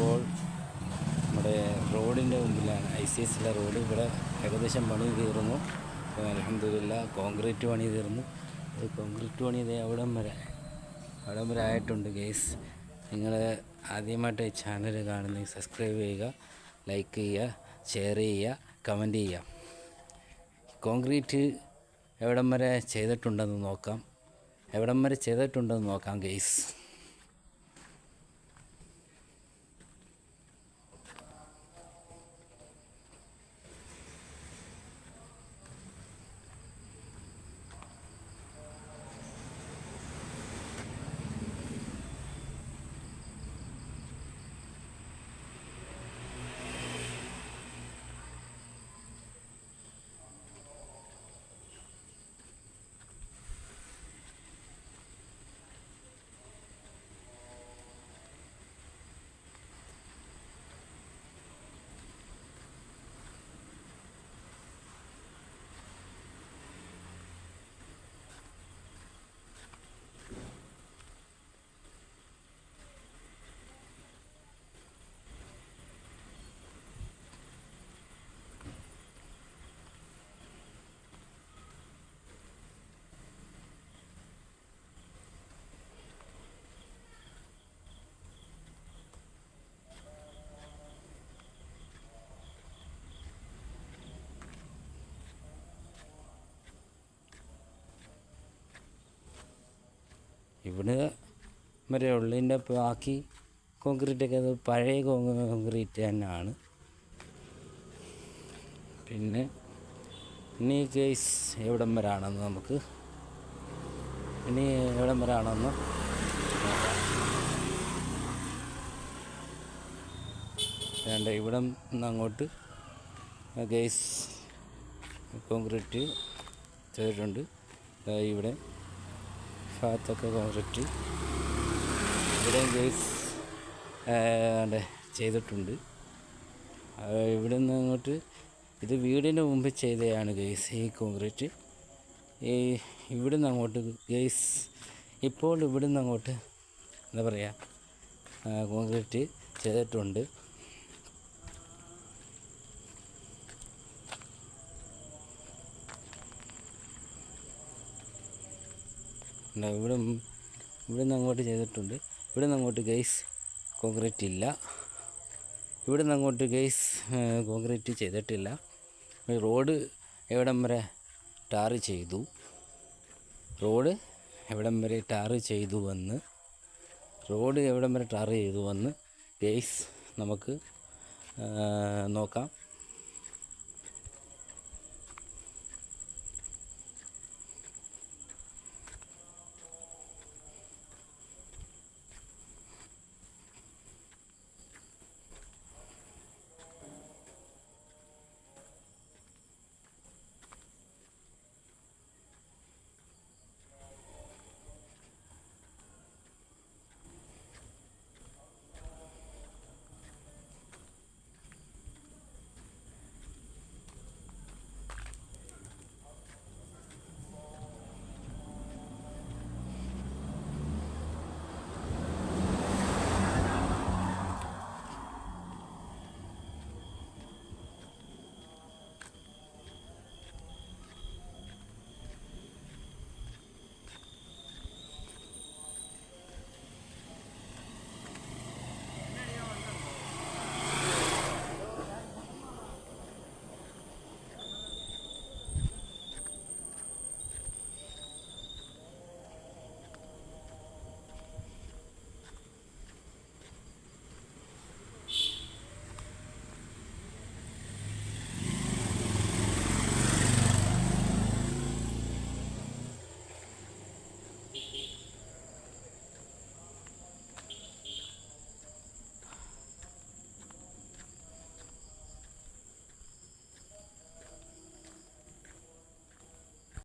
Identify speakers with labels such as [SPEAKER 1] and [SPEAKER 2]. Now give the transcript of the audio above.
[SPEAKER 1] ഇപ്പോൾ നമ്മുടെ റോഡിന്റെ മുമ്പിലാണ്. ഐ സി എസിലെ റോഡ് ഇവിടെ ഏകദേശം പണി തീർന്നു. അലഹമില്ല കോൺക്രീറ്റ് പണി തീർന്നു. അത് കോൺക്രീറ്റ് പണി ഇതേ അവിടം വരെ അവിടം വരെ ആയിട്ടുണ്ട് ഗേസ്. നിങ്ങൾ ആദ്യമായിട്ട് ഈ ചാനൽ കാണുന്ന സബ്സ്ക്രൈബ് ചെയ്യുക ലൈക്ക് ചെയ്യുക ഷെയർ ചെയ്യുക കമന്റ് ചെയ്യുക. കോൺക്രീറ്റ് എവിടം വരെ ചെയ്തിട്ടുണ്ടെന്ന് നോക്കാം. എവിടം വരെ ചെയ്തിട്ടുണ്ടെന്ന് നോക്കാം ഗെയ്സ് ഇവിടെ വരെ ഉള്ളതിന്റെ ബാക്കി കോൺക്രീറ്റൊക്കെ അത് പഴയ കോൺക്രീറ്റ് തന്നെയാണ്. പിന്നെ ഇനി കേസ് എവിടം വരാണെന്ന് നമുക്ക് ഇനി എവിടം വരാണെന്ന് വേണ്ട ഇവിടെ അങ്ങോട്ട് ഗേസ് കോൺക്രീറ്റ് ചെയ്തിട്ടുണ്ട് ഇവിടെ ഭാഗത്തൊക്കെ കോൺക്രീറ്റ് ഇവിടെ ഗേസ് ചെയ്തിട്ടുണ്ട്. ആ, ഇവിടെ നിന്ന് അങ്ങോട്ട് ഇത് വീടിന്റെ മുമ്പ് ചെയ്തതാണ് ഗേസ് ഈ കോൺക്രീറ്റ് ഈ ഇവിടെ നിന്ന് അങ്ങോട്ട് ഗേസ് ഇപ്പോൾ ഇവിടെ നിന്ന് അങ്ങോട്ട് എന്താ പറയുക കോൺക്രീറ്റ് ചെയ്തിട്ടുണ്ട്. ഉണ്ട്. ഇവിടെ ം- ഇവിടെ നിന്ന് അങ്ങോട്ട് ചെയ്തിട്ടുണ്ട്. ഇവിടെ നിന്ന് അങ്ങോട്ട് ഗൈസ് കോൺക്രീറ്റ് ഇല്ല. ഇവിടെ നിന്ന് അങ്ങോട്ട് ഗൈസ് കോൺക്രീറ്റ് ചെയ്തിട്ടില്ല. റോഡ് എവിടം വരെ ടാർ ചെയ്തു. റോഡ് എവിടം വരെ ടാർ ചെയ്തു വന്ന് റോഡ് എവിടം വരെ ടാർ ചെയ്തു വന്ന് ഗൈസ് നമുക്ക് നോക്കാം.